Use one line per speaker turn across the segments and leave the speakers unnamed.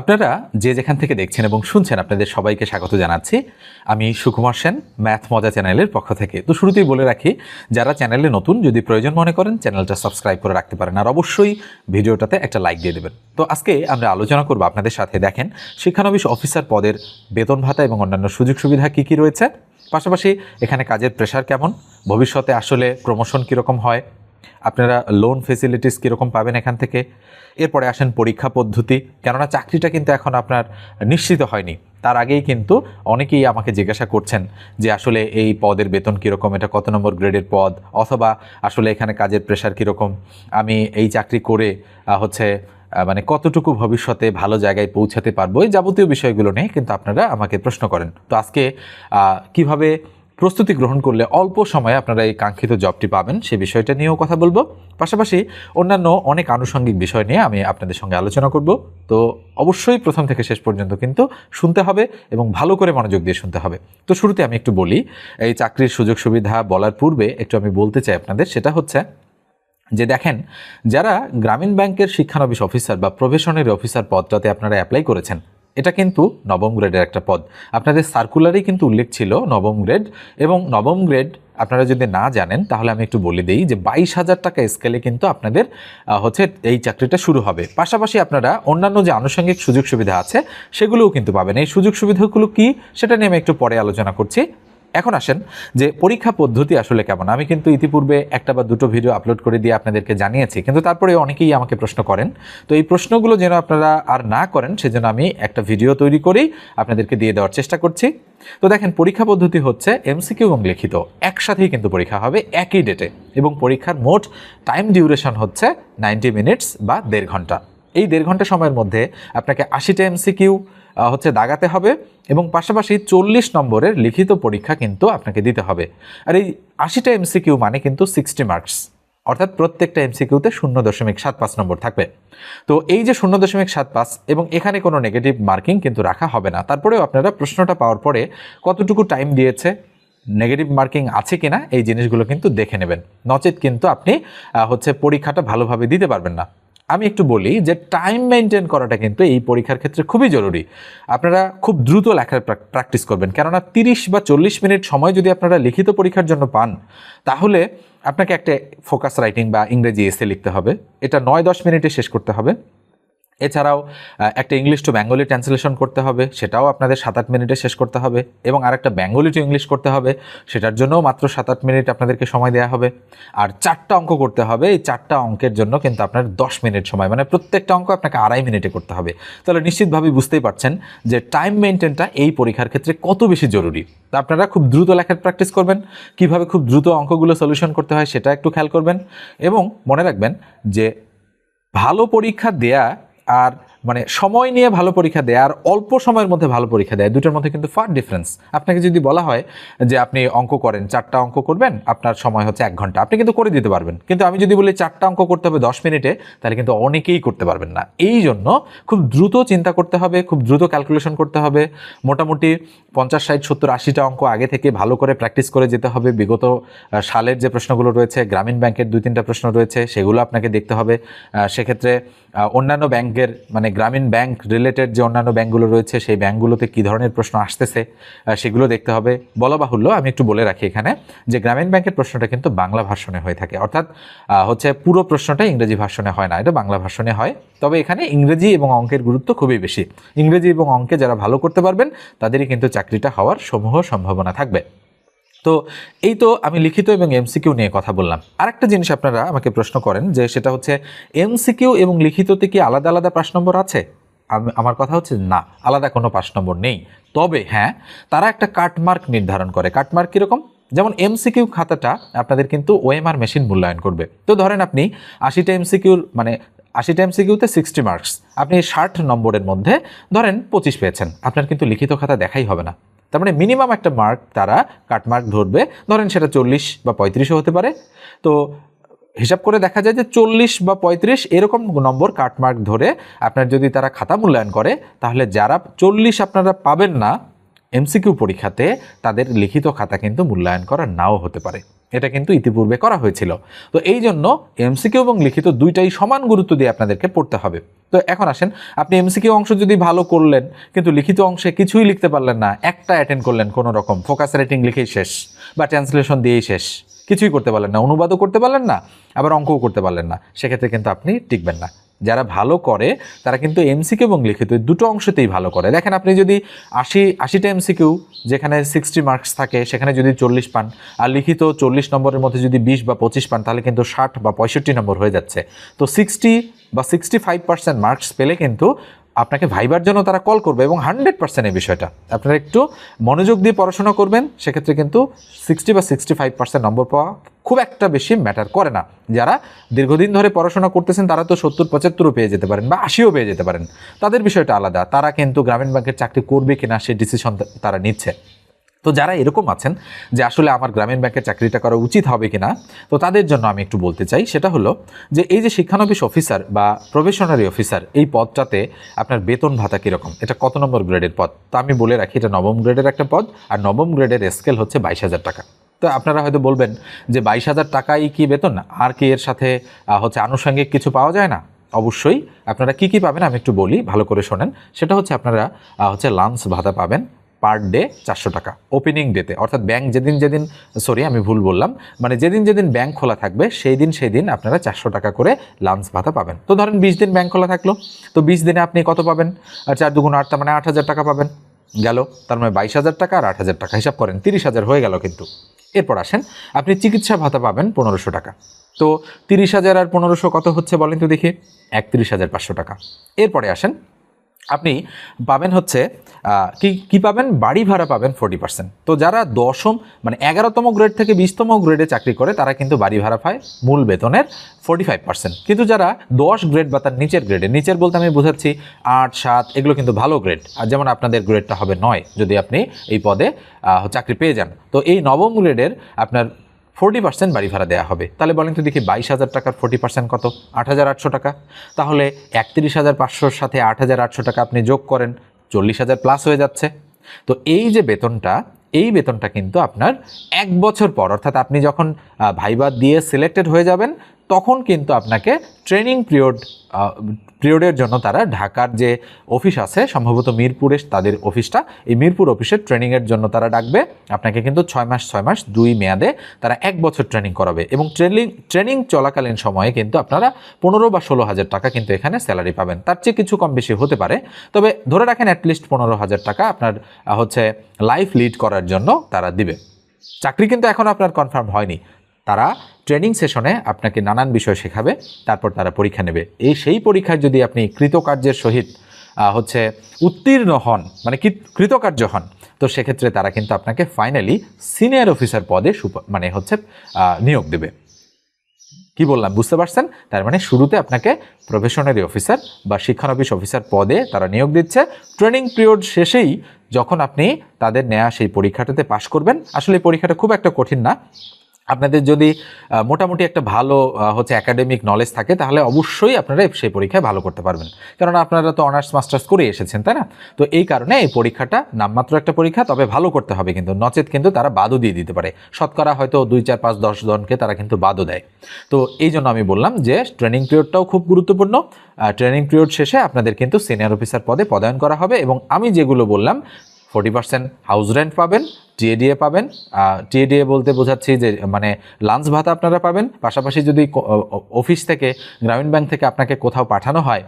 আপনারা যে যেখান থেকে দেখছেন এবং শুনছেন, আপনাদের সবাইকে স্বাগত জানাচ্ছি। আমি সুকুমার সেন, ম্যাথ মজা চ্যানেলের পক্ষ থেকে। তো শুরুতেই বলে রাখি, যারা চ্যানেলে নতুন, যদি প্রয়োজন মনে করেন, চ্যানেলটা সাবস্ক্রাইব করে রাখতে পারেন। আর অবশ্যই ভিডিওটাতে একটা লাইক দিয়ে দেবেন। তো আজকে আমরা আলোচনা করব আপনাদের সাথে। দেখেন, শিক্ষানবিশ অফিসার পদের বেতন ভাতা এবং অন্যান্য সুযোগ সুবিধা কী কী রয়েছে? পাশাপাশি এখানে কাজের প্রেশার কেমন? ভবিষ্যতে আসলে প্রমোশন কীরকম হয়? আপনারা লোন ফেসিলিটিস কীরকম পাবেন এখান থেকে? এরপরে আসেন পরীক্ষা পদ্ধতি। কেননা চাকরিটা কিন্তু এখন আপনার নিশ্চিত হয়নি। তার আগেই কিন্তু অনেকেই আমাকে জিজ্ঞাসা করছেন যে আসলে এই পদের বেতন কীরকম? এটা কত নম্বর গ্রেডের পদ? অথবা আসলে এখানে কাজের প্রেশার কীরকম? আমি এই চাকরি করে হচ্ছে মানে কতটুকু ভবিষ্যতে ভালো জায়গায় পৌঁছাতে পারব? এই যাবতীয় বিষয়গুলো নিয়ে কিন্তু আপনারা আমাকে প্রশ্ন করেন। তো আজকে কীভাবে প্রস্তুতি গ্রহণ করলে অল্প সময়ে আপনারা এই কাঙ্ক্ষিত জবটি পাবেন, সে বিষয়টা নিয়েও কথা বলব। পাশাপাশি অন্যান্য অনেক আনুষঙ্গিক বিষয় নিয়ে আমি আপনাদের সঙ্গে আলোচনা করব। তো অবশ্যই প্রথম থেকে শেষ পর্যন্ত কিন্তু শুনতে হবে এবং ভালো করে মনোযোগ দিয়ে শুনতে হবে। তো শুরুতে আমি একটু বলি, এই চাকরির সুযোগ সুবিধা বলার পূর্বে একটু আমি বলতে চাই আপনাদের, সেটা হচ্ছে যে দেখেন, যারা গ্রামীণ ব্যাংকের শিক্ষানবিশ অফিসার বা প্রফেশনারি অফিসার পদটাতে আপনারা অ্যাপ্লাই করেছেন এটা কিন্তু নবম গ্রেডের একটা পদ। আপনাদের সার্কুলারেই কিন্তু উল্লেখ ছিল নবম গ্রেড এবং নবম গ্রেড আপনারা যদি না জানেন, তাহলে আমি একটু বলে দিই যে বাইশ হাজার টাকা স্কেলে কিন্তু আপনাদের হচ্ছে এই চাকরিটা শুরু হবে। পাশাপাশি আপনারা অন্যান্য যে আনুষঙ্গিক সুযোগ সুবিধা আছে, সেগুলোও কিন্তু পাবেন। এই সুযোগ সুবিধাগুলো কি, সেটা নিয়ে আমি একটু পরে আলোচনা করছি। এখন আসেন যে পরীক্ষা পদ্ধতি আসলে কেমন? আমি কিন্তু ইতিপূর্বে একটা বা দুটো ভিডিও আপলোড করে দিয়ে আপনাদেরকে জানিয়েছি, কিন্তু তারপরে অনেকেই আমাকে প্রশ্ন করেন। তো এই প্রশ্নগুলো যেন আপনারা আর না করেন, সেজন্য আমি একটা ভিডিও তৈরি করেই আপনাদেরকে দিয়ে দেওয়ার চেষ্টা করছি। তো দেখেন, পরীক্ষা পদ্ধতি হচ্ছে এমসিকিউ এবং লিখিত। একসাথেই কিন্তু পরীক্ষা হবে একই ডেটে এবং পরীক্ষার মোট টাইম ডিউরেশন হচ্ছে নাইনটি মিনিটস বা দেড় ঘণ্টা। এই দেড় ঘণ্টা সময়ের মধ্যে আপনাকে আশিটা এমসিকিউ হচ্ছে দাগাতে হবে এবং পাশাপাশি চল্লিশ নম্বরের লিখিত পরীক্ষা কিন্তু আপনাকে দিতে হবে। আর এই আশিটা এমসিকিউ মানে কিন্তু সিক্সটি মার্কস অর্থাৎ প্রত্যেকটা এমসিকিউতে শূন্য দশমিক সাত পাঁচ নম্বর থাকবে। তো এই যে শূন্য দশমিক সাত পাঁচ এবং এখানে কোনো নেগেটিভ মার্কিং কিন্তু রাখা হবে না। তারপরেও আপনারা প্রশ্নটা পাওয়ার পরে কতটুকু টাইম দিয়েছে নেগেটিভ মার্কিং আছে কিনা, এই জিনিসগুলো কিন্তু দেখে নেবেন। নচেত কিন্তু আপনি হচ্ছে পরীক্ষাটা ভালোভাবে দিতে পারবেন না। আমি একটু বলি যে টাইম মেনটেন করাটা কিন্তু এই পরীক্ষার ক্ষেত্রে খুবই জরুরি। আপনারা খুব দ্রুত লেখার প্র্যাকটিস করবেন। কেননা তিরিশ বা চল্লিশ মিনিট সময় যদি আপনারা লিখিত পরীক্ষার জন্য পান, তাহলে আপনাকে একটা ফোকাস রাইটিং বা ইংরেজি এসে লিখতে হবে। এটা নয় দশ মিনিটে শেষ করতে হবে। এছাড়াও একটা ইংলিশ টু বেঙ্গলি ট্রান্সলেশন করতে হবে, সেটাও আপনাদের সাত আট মিনিটে শেষ করতে হবে, এবং আরেকটা বেঙ্গলি টু ইংলিশ করতে হবে, সেটার জন্যও মাত্র সাত আট মিনিট আপনাদেরকে সময় দেওয়া হবে। আর চারটা অঙ্ক করতে হবে, এই চারটা অঙ্কের জন্য কিন্তু আপনার দশ মিনিট সময় মানে প্রত্যেকটা অঙ্ক আপনাকে আড়াই মিনিটে করতে হবে। তাহলে নিশ্চিতভাবেই বুঝতেই পারছেন যে টাইম মেনটেনটা এই পরীক্ষার ক্ষেত্রে কত বেশি জরুরি। তা আপনারা খুব দ্রুত লেখার প্র্যাকটিস করবেন, কীভাবে খুব দ্রুত অঙ্কগুলো সলিউশন করতে হয় সেটা একটু খেয়াল করবেন, এবং মনে রাখবেন যে ভালো পরীক্ষা দেয়া আর মানে সময় নিয়ে ভালো পরীক্ষা দেয় আর অল্প সময়ের মধ্যে ভালো পরীক্ষা দেয়, দুটোর মধ্যে কিন্তু ফার ডিফারেন্স আপনাকে যদি বলা হয় যে আপনি অঙ্ক করেন, চারটা অঙ্ক করবেন, আপনার সময় হচ্ছে এক ঘণ্টা। আপনি কিন্তু করে দিতে পারবেন। কিন্তু আমি যদি বলি চারটা অঙ্ক করতে হবে দশ মিনিটে, তাহলে কিন্তু অনেকেই করতে পারবেন না। এই জন্য খুব দ্রুত চিন্তা করতে হবে, খুব দ্রুত ক্যালকুলেশন করতে হবে। মোটামুটি পঞ্চাশ, ষাট, সত্তর, আশিটা অঙ্ক আগে থেকে ভালো করে প্র্যাকটিস করে যেতে হবে। বিগত সালের যে প্রশ্নগুলো রয়েছে, গ্রামীণ ব্যাংকের দুই তিনটা প্রশ্ন রয়েছে, সেগুলো আপনাকে দেখতে হবে। সেক্ষেত্রে অন্যান্য ব্যাংকের মানে গ্রামীণ ব্যাংক রিলেটেড যে অন্যান্য ব্যাংকগুলো রয়েছে, সেই ব্যাংকগুলোতে কী ধরনের প্রশ্ন আসতেছে সেগুলো দেখতে হবে। বলা বাহুল্য, আমি একটু বলে রাখি এখানে, যে গ্রামীণ ব্যাংকের প্রশ্নটা কিন্তু বাংলা ভাষণে হয়ে থাকে। অর্থাৎ হচ্ছে পুরো প্রশ্নটা ইংরেজি ভাষণে হয় না, এটা বাংলা ভাষণে হয়। তবে এখানে ইংরেজি এবং অঙ্কের গুরুত্ব খুবই বেশি। ইংরেজি এবং অঙ্কে যারা ভালো করতে পারবেন, তাদেরই কিন্তু চাকরিটা হওয়ার সমূহ সম্ভাবনা থাকবে। তো এই তো আমি লিখিত এবং এমসিকিউ নিয়ে কথা বললাম। আরেকটা জিনিস আপনারা আমাকে প্রশ্ন করেন যে সেটা হচ্ছে, এমসিকিউ এবং লিখিততে কি আলাদা আলাদা পাঁচ নম্বর আছে? আমার কথা হচ্ছে না, আলাদা কোনো পাঁচ নম্বর নেই। তবে হ্যাঁ তারা একটা কাটমার্ক নির্ধারণ করে। কাটমার্ক কীরকম? যেমন এমসিকিউ খাতাটা আপনাদের কিন্তু ওএমআর মেশিন মূল্যায়ন করবে। তো ধরেন আপনি আশিটা এমসিকিউর মানে আশিটা এমসিকিউতে সিক্সটি মার্কস। আপনি ষাট নম্বরের মধ্যে ধরেন পঁচিশ পেয়েছেন। আপনার কিন্তু লিখিত খাতা দেখাই হবে না। তার মানে মিনিমাম একটা মার্ক তারা কাটমার্ক ধরবে। ধরেন সেটা চল্লিশ বা পঁয়ত্রিশও হতে পারে। তো হিসাব করে দেখা যায় যে চল্লিশ বা পঁয়ত্রিশ এরকম নম্বর কাটমার্ক ধরে আপনার যদি তারা খাতা মূল্যায়ন করে, তাহলে যারা চল্লিশ আপনারা পাবেন না এমসিকিউ পরীক্ষাতে তাদের লিখিত খাতা কিন্তু মূল্যায়ন করা নাও হতে পারে। এটা কিন্তু ইতিপূর্বে করা হয়েছিল। তো এই জন্য এমসিকিউ এবং লিখিত দুইটাই সমান গুরুত্ব দিয়ে আপনাদেরকে পড়তে হবে। তো এখন আসেন, আপনি এমসিকিউ অংশ যদি ভালো করলেন, কিন্তু লিখিত অংশে কিছুই লিখতে পারলেন না, একটা অ্যাটেন্ড করলেন কোনো রকম ফোকাস রেটিং লিখেই শেষ বা ট্রান্সলেশন দিয়েই শেষ। কিছুই করতে পারলেন না, অনুবাদও করতে পারলেন না, আবার অঙ্কও করতে পারলেন না। সেক্ষেত্রে কিন্তু আপনি টিকবেন না। যারা ভালো করে, তারা কিন্তু এমসিকিউ এবং লিখিত দুটো অংশতেই ভালো করে। দেখেন, আপনি যদি আশি, আশিটা এমসিকিউ যেখানে সিক্সটি মার্কস থাকে, সেখানে যদি চল্লিশ পান, আর লিখিত চল্লিশ নম্বরের মধ্যে যদি বিশ বা পঁচিশ পান, তাহলে কিন্তু ষাট বা পঁয়ষট্টি নম্বর হয়ে যাচ্ছে। তো সিক্সটি বা সিক্সটি ফাইভ পার্সেন্ট মার্কস পেলে কিন্তু আপনাকে ভাইবার জন্য তারা কল করবে এবং হান্ড্রেড পার্সেন্ট এই বিষয়টা। আপনারা একটু মনোযোগ দিয়ে পড়াশোনা করবেন, সেক্ষেত্রে কিন্তু সিক্সটি বা সিক্সটি ফাইভ পার্সেন্ট নম্বর পাওয়া খুব একটা বেশি ম্যাটার করে না। যারা দীর্ঘদিন ধরে পড়াশোনা করতেছেন, তারা তো সত্তর, পঁচাত্তরও পেয়ে যেতে পারেন বা আশিও পেয়ে যেতে পারেন। তাদের বিষয়টা আলাদা। তারা কিন্তু গ্রামীণ ব্যাংকের চাকরি করবে কিনা সেই ডিসিশন তারা নিচ্ছে। তো যারা এরকম আছেন যে আসলে আমার গ্রামীণ ব্যাংকের চাকরিটা করা উচিত হবে কি না তো তাদের জন্য আমি একটু বলতে চাই, সেটা হলো যে এই যে শিক্ষানবিশ অফিসার বা প্রফেশনারি অফিসার এই পদটাতে আপনার বেতন ভাতা কীরকম? এটা কত নম্বর গ্রেডের পদ? তা আমি বলে রাখি, এটা নবম গ্রেডের একটা পদ, আর নবম গ্রেডের স্কেল হচ্ছে বাইশ হাজার টাকা। তো আপনারা হয়তো বলবেন যে বাইশ হাজার টাকাই কি বেতন? আর কি এর সাথে হচ্ছে আনুষঙ্গিক কিছু পাওয়া যায় না? অবশ্যই আপনারা কি কি পাবেন আমি একটু বলি, ভালো করে শোনেন। সেটা হচ্ছে আপনারা হচ্ছে লাঞ্চ ভাতা পাবেন পার ডে চারশো টাকা, ওপেনিং ডেতে। অর্থাৎ ব্যাংক যেদিন যেদিন, সরি আমি ভুল বললাম মানে যেদিন যেদিন ব্যাংক খোলা থাকবে, সেই দিন সেই দিন আপনারা চারশো টাকা করে লাঞ্চ ভাতা পাবেন। তো ধরেন বিশ দিন ব্যাংক খোলা থাকল, তো বিশ দিনে আপনি কত পাবেন? আর চার দুগুণ আটটা মানে আট হাজার টাকা পাবেন। গেল। তার মানে বাইশ হাজার টাকা আর আট হাজার টাকা হিসাব করেন, তিরিশ হাজার হয়ে গেল কিন্তু। এরপর আসেন, আপনি চিকিৎসা ভাতা পাবেন পনেরোশো টাকা। তো তিরিশ হাজার আর পনেরোশো কত হচ্ছে বলেন তো দেখি? একত্রিশ হাজার পাঁচশো টাকা। এরপরে আসেন, আপনি পাবেন হচ্ছে কি কি পাবেন? বাড়ি ভাড়া পাবেন ফোর্টি পার্সেন্ট তো যারা দশম মানে এগারোতম গ্রেড থেকে বিশতম গ্রেডে চাকরি করে, তারা কিন্তু বাড়ি ভাড়া পায় মূল বেতনের ফোর্টি ফাইভ পার্সেন্ট কিন্তু যারা দশ গ্রেড বা তার নিচের গ্রেডে নিচের বলতে আমি বোঝাচ্ছি আট, সাত, এগুলো কিন্তু ভালো গ্রেড আর যেমন আপনাদের গ্রেডটা হবে নয়, যদি আপনি এই পদে চাকরি পেয়ে যান। তো এই নবম গ্রেডের আপনার ফোর্টি পার্সেন্ট বাড়ি ভাড়া দেওয়া হবে। তাহলে বলেন তো দেখি বাইশ হাজার টাকার ফোর্টি পার্সেন্ট কত? আট হাজার আটশো টাকা। তাহলে একত্রিশ হাজার পাঁচশোর সাথে আট হাজার আটশো টাকা আপনি যোগ করেন। চল্লিশ হাজার প্লাস হয়ে যাচ্ছে। তো এই যে বেতনটা, এই বেতনটা কিন্তু আপনার এক বছর পর, অর্থাৎ আপনি যখন ভাইবা দিয়ে সিলেক্টেড হয়ে যাবেন তখন কিন্তু আপনাকে ট্রেনিং পিরিয়ড পিরিয়ডের জন্য তারা ঢাকার যে অফিস আছে, সম্ভবত মিরপুরে তাদের অফিসটা এই মিরপুর অফিসের ট্রেনিংয়ের জন্য তারা ডাকবে। আপনাকে কিন্তু ছয় মাস ছয় মাস, দুই মেয়াদে তারা এক বছর ট্রেনিং করাবে এবং ট্রেনিং ট্রেনিং চলাকালীন সময়ে কিন্তু আপনারা পনেরো বা ষোলো হাজার টাকা কিন্তু এখানে স্যালারি পাবেন। তার চেয়ে কিছু কম বেশি হতে পারে। তবে ধরে রাখেন অ্যাটলিস্ট পনেরো হাজার টাকা আপনার হচ্ছে লাইফ লিড করার জন্য তারা দিবে। চাকরি কিন্তু এখন আপনার কনফার্ম হয়নি। তারা ট্রেনিং সেশনে আপনাকে নানান বিষয় শেখাবে, তারপর তারা পরীক্ষা নেবে। এই সেই পরীক্ষায় যদি আপনি কৃতকার্যের সহিত হচ্ছে উত্তীর্ণ হন মানে কৃতকার্য হন, তো সেক্ষেত্রে তারা কিন্তু আপনাকে ফাইনালি সিনিয়র অফিসার পদে মানে হচ্ছে নিয়োগ দেবে। কি বললাম? বুঝতে পারছেন? তার মানে শুরুতে আপনাকে প্রফেশনারি অফিসার বা শিক্ষানবিশ অফিসার পদে তারা নিয়োগ দিচ্ছে। ট্রেনিং পিরিয়ড শেষেই যখন আপনি তাদের নেওয়া সেই পরীক্ষাটাতে পাশ করবেন, আসলে এই পরীক্ষাটা খুব একটা কঠিন না। আপনাদের যদি মোটামুটি একটা ভালো হচ্ছে একাডেমিক নলেজ থাকে, তাহলে অবশ্যই আপনারা সেই পরীক্ষায় ভালো করতে পারবেন। কারণ আপনারা তো অনার্স মাস্টার্স করে এসেছেন, তাই না? তো এই কারণে এই পরীক্ষাটা নামমাত্র একটা পরীক্ষা, তবে ভালো করতে হবে কিন্তু। নচেত কিন্তু তারা বাদও দিয়ে দিতে পারে। শতকরা হয়তো দুই, চার, পাঁচ, দশ জনকে তারা কিন্তু বাদও দেয়। তো এই জন্য আমি বললাম যে ট্রেনিং পিরিয়ডটাও খুব গুরুত্বপূর্ণ। ট্রেনিং পিরিয়ড শেষে আপনাদের কিন্তু সিনিয়র অফিসার পদে পদায়ন করা হবে এবং আমি যেগুলো বললাম ফোর্টি পার্সেন্ট হাউস রেন্ট পাবেন টিএডিএ পাবেন। টিএডিএ বলতে বোঝাচ্ছি যে মানে লাঞ্চ ভাতা আপনারা পাবেন। পাশাপাশি যদি অফিস থেকে, গ্রামীণ ব্যাংক থেকে আপনাকে কোথাও পাঠানো হয়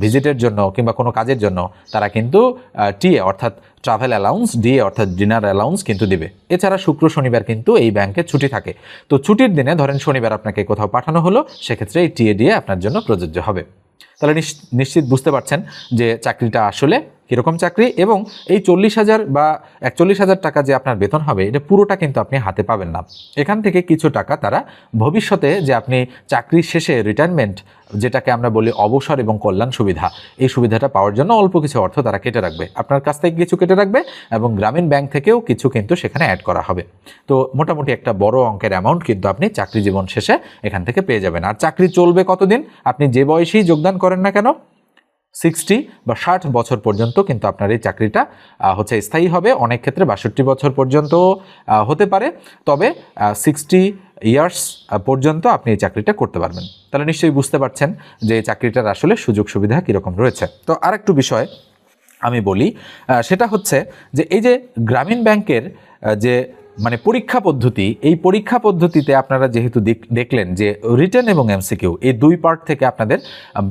ভিজিটের জন্য কিংবা কোনো কাজের জন্য, তারা কিন্তু টিএ অর্থাৎ ট্রাভেল অ্যালাউন্স ডিএ অর্থাৎ ডিনার অ্যালাউন্স কিন্তু দিবে। এছাড়া শুক্র, শনিবার কিন্তু এই ব্যাংকে ছুটি থাকে। তো ছুটির দিনে ধরেন শনিবার আপনাকে কোথাও পাঠানো হলো, সেক্ষেত্রে এই টিএডিএ আপনার জন্য প্রযোজ্য হবে। তাহলে নিশ- নিশ্চিত বুঝতে পারছেন যে চাকরিটা আসলে কীরকম চাকরি এবং এই চল্লিশ হাজার বা একচল্লিশ হাজার টাকা যে আপনার বেতন হবে, এটা পুরোটা কিন্তু আপনি হাতে পাবেন না। এখান থেকে কিছু টাকা তারা ভবিষ্যতে যে আপনি চাকরি শেষে রিটায়ারমেন্ট যেটাকে আমরা বলি অবসর এবং কল্যাণ সুবিধা, এই সুবিধাটা পাওয়ার জন্য অল্প কিছু অর্থ তারা কেটে রাখবে। আপনার কাছ থেকে কিছু কেটে রাখবে এবং গ্রামীণ ব্যাংক থেকেও কিছু কিন্তু সেখানে অ্যাড করা হবে। তো মোটামুটি একটা বড় অঙ্কের অ্যামাউন্ট কিন্তু আপনি চাকরি জীবন শেষে এখান থেকে পেয়ে যাবেন। আর চাকরি চলবে কতদিন? আপনি যে বয়সেই যোগদান করেন না কেন সিক্সটি বা ষাট বছর পর্যন্ত কিন্তু আপনার এই চাকরিটা হচ্ছে স্থায়ী হবে। অনেক ক্ষেত্রে বাষট্টি বছর পর্যন্ত হতে পারে। তবে সিক্সটি ইয়ার্স পর্যন্ত আপনি এই চাকরিটা করতে পারবেন। তাহলে নিশ্চয়ই বুঝতে পারছেন যে এই চাকরিটার আসলে সুযোগ সুবিধা কীরকম রয়েছে। তো আরেকটু বিষয় আমি বলি সেটা হচ্ছে যে এই যে গ্রামীণ ব্যাংকের যে মানে পরীক্ষা পদ্ধতি, এই পরীক্ষা পদ্ধতিতে আপনারা যেহেতু দেখলেন যে রিটেন এবং এমসিকিউ এই দুই পার্ট থেকে আপনাদের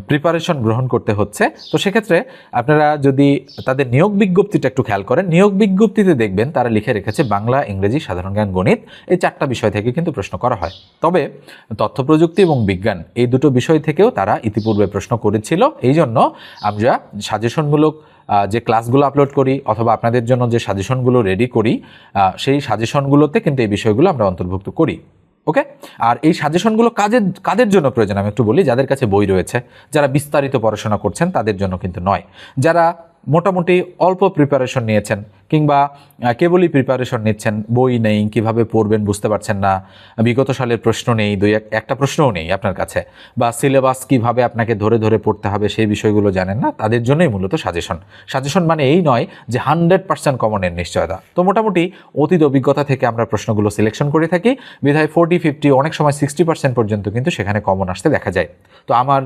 প্রিপারেশন গ্রহণ করতে হচ্ছে। তো সেক্ষেত্রে আপনারা যদি তাদের নিয়োগ বিজ্ঞপ্তিটা একটু খেয়াল করেন, নিয়োগ বিজ্ঞপ্তিতে দেখবেন তারা লিখে রেখেছে বাংলা, ইংরেজি, সাধারণ জ্ঞান, গণিত, এই চারটা বিষয় থেকে কিন্তু প্রশ্ন করা হয়। তবে তথ্য প্রযুক্তি এবং বিজ্ঞান, এই দুটো বিষয় থেকেও তারা ইতিপূর্বে প্রশ্ন করেছিল। এই জন্য আমরা সাজেশনমূলক যে ক্লাসগুলো আপলোড করি অথবা আপনাদের জন্য যে সাজেশনগুলো রেডি করি সেই সাজেশনগুলোতে কিন্তু এই বিষয়গুলো আমরা অন্তর্ভুক্ত করি ওকে আর এই সাজেশনগুলো কাজের কাদের জন্য প্রয়োজন? আমি একটু বলি, যাদের কাছে বই রয়েছে, যারা বিস্তারিত পড়াশোনা করছেন তাদের জন্য কিন্তু নয়। যারা মোটামুটি অল্প প্রিপারেশন নিয়েছেন কিংবা কেবলই প্রিপারেশন নিচ্ছেন, বই নেই, কীভাবে পড়বেন বুঝতে পারছেন না, বিগত সালের প্রশ্ন নেই, দুই এক- একটা প্রশ্নও নেই আপনার কাছে, বা সিলেবাস কীভাবে আপনাকে ধরে ধরে পড়তে হবে সেই বিষয়গুলো জানেন না, তাদের জন্যই মূলত সাজেশন সাজেশন মানে এই নয় যে হান্ড্রেড পার্সেন্ট কমনের নিশ্চয়তা। তো মোটামুটি অতীত অভিজ্ঞতা থেকে আমরা প্রশ্নগুলো সিলেকশন করে থাকি, বিধায় ফোর্টি ফিফটি অনেক সময় সিক্সটি পার্সেন্ট পর্যন্ত কিন্তু সেখানে কমন আসতে দেখা যায়। তো আমার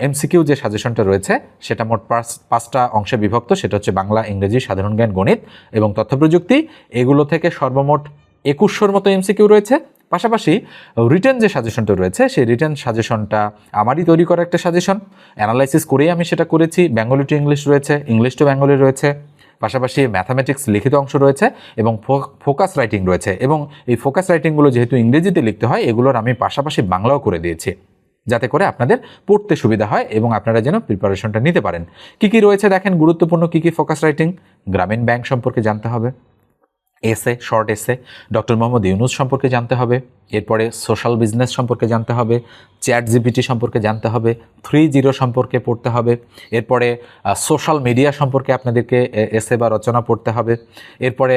এমসিকিউ যে সাজেশনটা রয়েছে, সেটা মোট পাঁচ- পাঁচটা অংশে বিভক্ত, সেটা হচ্ছে বাংলা, ইংরেজি, সাধারণ জ্ঞান, গণিত এবং তথ্য প্রযুক্তি এগুলো থেকে সর্বমোট একুশশোর মতো এমসিকিউ রয়েছে। পাশাপাশি রিটার্ন যে সাজেশনটা রয়েছে, সেই রিটার্ন সাজেশনটা আমারই তৈরি করা একটা সাজেশন অ্যানালাইসিস করেই আমি সেটা করেছি। বেঙ্গলি টু ইংলিশ রয়েছে ইংলিশ টু বেঙ্গলি রয়েছে। পাশাপাশি ম্যাথামেটিক্স লিখিত অংশ রয়েছে এবং ফোকাস রাইটিং রয়েছে। এবং এই ফোকাস রাইটিংগুলো যেহেতু ইংরেজিতে লিখতে হয়, এগুলোর আমি পাশাপাশি বাংলাও করে দিয়েছি। যাতে করে আপনাদের পড়তে সুবিধা হয় এবং আপনারা যেন প্রিপারেশনটা নিতে পারেন। কি কি রয়েছে দেখেন? গুরুত্বপূর্ণ কি কি ফোকাস রাইটিং গ্রামীণ ব্যাংক সম্পর্কে জানতে হবে। এসে শর্ট এসে ডক্টর মোহাম্মদ ইউনুস সম্পর্কে জানতে হবে। এরপরে সোশ্যাল বিজনেস সম্পর্কে জানতে হবে। চ্যাট জিপিটি সম্পর্কে জানতে হবে। থ্রি জিরো সম্পর্কে পড়তে হবে। এরপরে সোশ্যাল মিডিয়া সম্পর্কে আপনাদেরকে এসে বা রচনা পড়তে হবে। এরপরে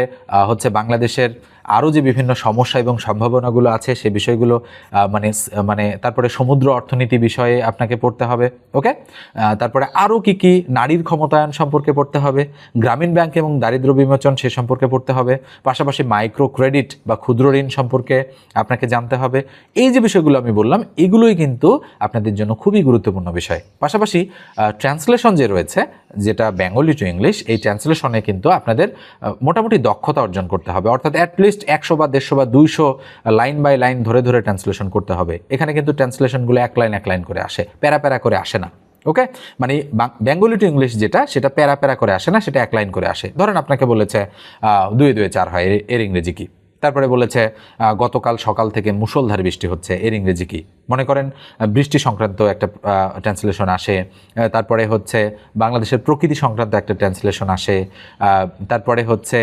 হচ্ছে বাংলাদেশের আরও যে বিভিন্ন সমস্যা এবং সম্ভাবনাগুলো আছে সে বিষয়গুলো মানে মানে তারপরে সমুদ্র অর্থনীতি বিষয়ে আপনাকে পড়তে হবে ওকে তারপরে আরও কি কি নারীর ক্ষমতায়ন সম্পর্কে পড়তে হবে, গ্রামীণ ব্যাংক এবং দারিদ্র বিমোচন সে সম্পর্কে পড়তে হবে, পাশাপাশি মাইক্রো ক্রেডিট বা ক্ষুদ্র ঋণ সম্পর্কে আপনাকে জানতে হবে, এই যে বিষয়গুলো আমি বললাম, এগুলোই কিন্তু আপনাদের জন্য খুবই গুরুত্বপূর্ণ বিষয়। পাশাপাশি ট্রান্সলেশন যে রয়েছে যেটা বেঙ্গলি টু ইংলিশ এই ট্রান্সলেশনে কিন্তু আপনাদের মোটামুটি দক্ষতা অর্জন করতে হবে। অর্থাৎ অ্যাটলিস্ট একশো বা দেড়শো বা দুইশো লাইন বাই লাইন ধরে ধরে ট্রান্সলেশন করতে হবে। এখানে কিন্তু ট্রান্সলেশনগুলো এক লাইন এক লাইন করে আসে, প্যারা প্যারা করে আসে না। ওকে মানে বেঙ্গলি টু ইংলিশ যেটা, সেটা প্যারা প্যারা করে আসে না, সেটা এক লাইন করে আসে। ধরেন আপনাকে বলেছে দুয়ে দুয়ে চার হয় এর ইংরেজি কি? তারপরে বলেছে গতকাল সকাল থেকে মুষলধারে বৃষ্টি হচ্ছে। এর ইংরেজি কি? মনে করেন বৃষ্টি সংক্রান্ত একটা ট্রান্সলেশন আসে তারপরে হচ্ছে বাংলাদেশের প্রকৃতি সংক্রান্ত একটা ট্রান্সলেশন আসে তারপরে হচ্ছে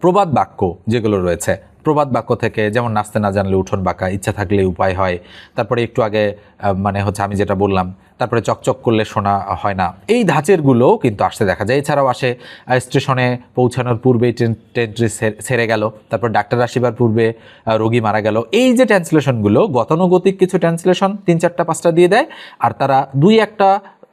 প্রবাদ বাক্য যেগুলো রয়েছে প্রবাদ বাক্য থেকে যেমন নাচতে না জানলে উঠোন বাঁকা, ইচ্ছা থাকলে উপায় হয়। তারপরে একটু আগে মানে হচ্ছে আমি যেটা বললাম, তারপরে চকচক করলে শোনা হয় না। এই ধাঁচেরগুলোও কিন্তু আসতে দেখা যায়। এছাড়াও আসে স্টেশনে পৌঁছানোর পূর্বেই ট্রেন ট্রেনটি ছেড়ে গেল, তারপর ডাক্তার আসিবার পূর্বে রোগী মারা গেল। এই যে ট্রান্সলেশনগুলো গতানুগতিক কিছু ট্রান্সলেশন তিন চারটা, পাঁচটা দিয়ে দেয়, আর তারা দুই একটা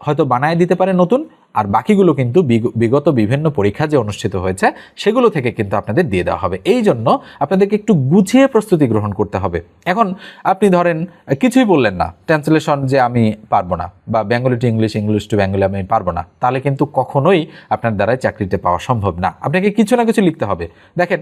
হয়তো বানায় দিতে পারে নতুন আর বাকিগুলো কিন্তু বিগ- বিগত বিভিন্ন পরীক্ষা যে অনুষ্ঠিত হয়েছে, সেগুলো থেকে কিন্তু আপনাদের দিয়ে দেওয়া হবে। এই জন্য আপনাদেরকে একটু গুছিয়ে প্রস্তুতি গ্রহণ করতে হবে। এখন আপনি ধরেন, কিছুই বললেন না, ট্রান্সলেশন যে আমি পারব না, বা Bengali to English English to Bengali আমি পারব না, তাহলে কিন্তু কখনোই আপনার দ্বারাই চাকরিতে পাওয়া সম্ভব না। আপনাকে কিছু না কিছু লিখতে হবে। দেখেন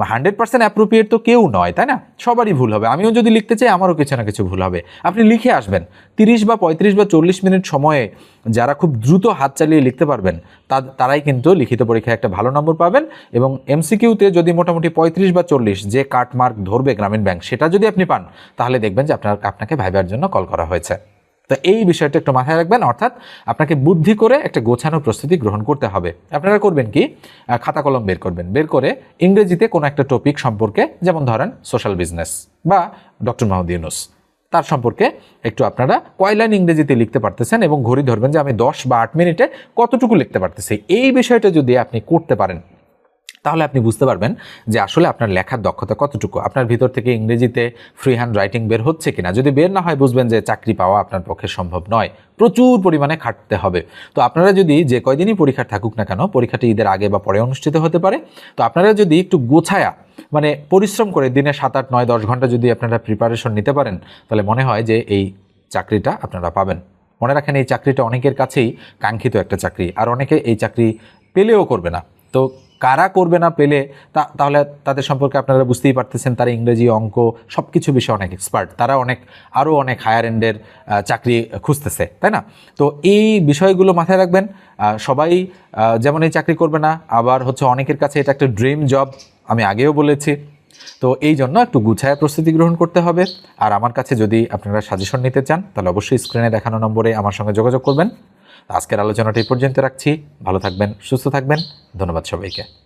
হান্ড্রেড পার্সেন্ট অ্যাপ্রোপ্রিয়েট তো কেউ নয়, তাই না? সবারই ভুল হবে। আমিও যদি লিখতে চাই, আমারও কিছু না কিছু ভুল হবে। আপনি লিখে আসবেন। তিরিশ বা পঁয়ত্রিশ বা চল্লিশ মিনিট সময়ে যারা খুব দ্রুত হাত চালিয়ে লিখতে পারবেন তা- তারাই কিন্তু লিখিত পরীক্ষায় একটা ভালো নম্বর পাবেন এবং এমসিকিউতে যদি মোটামুটি পঁয়ত্রিশ বা চল্লিশ যে কাট মার্ক ধরবে গ্রামীণ ব্যাংক সেটা যদি আপনি পান, তাহলে দেখবেন যে আপনার, আপনাকে ভাইবার জন্য কল করা হয়েছে। তো এই বিষয়টা একটু মাথায় রাখবেন, অর্থাৎ আপনাকে বুদ্ধি করে একটা গোছানো প্রস্তুতি গ্রহণ করতে হবে। আপনারা করবেন কি? খাতা কলম বের করবেন। বের করে ইংরেজিতে কোনো একটা টপিক সম্পর্কে, যেমন ধরেন সোশ্যাল বিজনেস বা ডক্টর মাহমুদ ইউনুস তার সম্পর্কে একটু আপনারা কয় লাইন ইংরেজিতে লিখতে পারতেছেন এবং ঘড়ি ধরবেন যে আমি দশ বা আট মিনিটে কতটুকু লিখতে পারতেছি। এই বিষয়টা যদি আপনি করতে পারেন তাহলে আপনি বুঝতে পারবেন যে আসলে আপনার লেখার দক্ষতা কতটুকু। আপনার ভিতর থেকে ইংরেজিতে ফ্রি হ্যান্ড রাইটিং বের হচ্ছে কিনা? যদি বের না হয়, বুঝবেন যে চাকরি পাওয়া আপনার পক্ষে সম্ভব নয়। প্রচুর পরিমাণে খাটতে হবে। তো আপনারা যদি যে কয়দিনই পরীক্ষা থাকুক না কেন, পরীক্ষাটি ঈদের আগে বা পরে অনুষ্ঠিত হতে পারে, তো আপনারা যদি একটু গোছায়া মানে পরিশ্রম করে দিনে সাত, আট, নয়, দশ ঘণ্টা যদি আপনারা প্রিপারেশন নিতে পারেন, তাহলে মনে হয় যে এই চাকরিটা আপনারা পাবেন। মনে রাখেন, এই চাকরিটা অনেকের কাছেই কাঙ্ক্ষিত একটা চাকরি, আর অনেকে এই চাকরি পেলেও করবে না। তো কারা করবে না পেলে তা, তাহলে তাদের সম্পর্কে আপনারা বুঝতেই পারতেছেন, তারা ইংরেজি, অঙ্ক সব কিছু বিষয়ে অনেক এক্সপার্ট তারা অনেক আরও অনেক হায়ার এন্ডের চাকরি খুঁজতেছে, তাই না? তো এই বিষয়গুলো মাথায় রাখবেন সবাই যেমন এই চাকরি করবে না, আবার হচ্ছে অনেকের কাছে এটা একটা ড্রিম জব আমি আগেও বলেছি। তো এই জন্য একটু গুছায় প্রস্তুতি গ্রহণ করতে হবে, আর আমার কাছে যদি আপনারা সাজেশন নিতে চান, তাহলে অবশ্যই স্ক্রিনে দেখানো নম্বরে আমার সঙ্গে যোগাযোগ করবেন। আজকের আলোচনাটি পর্যন্ত রাখছি। ভালো থাকবেন সুস্থ থাকবেন। ধন্যবাদ সবাইকে।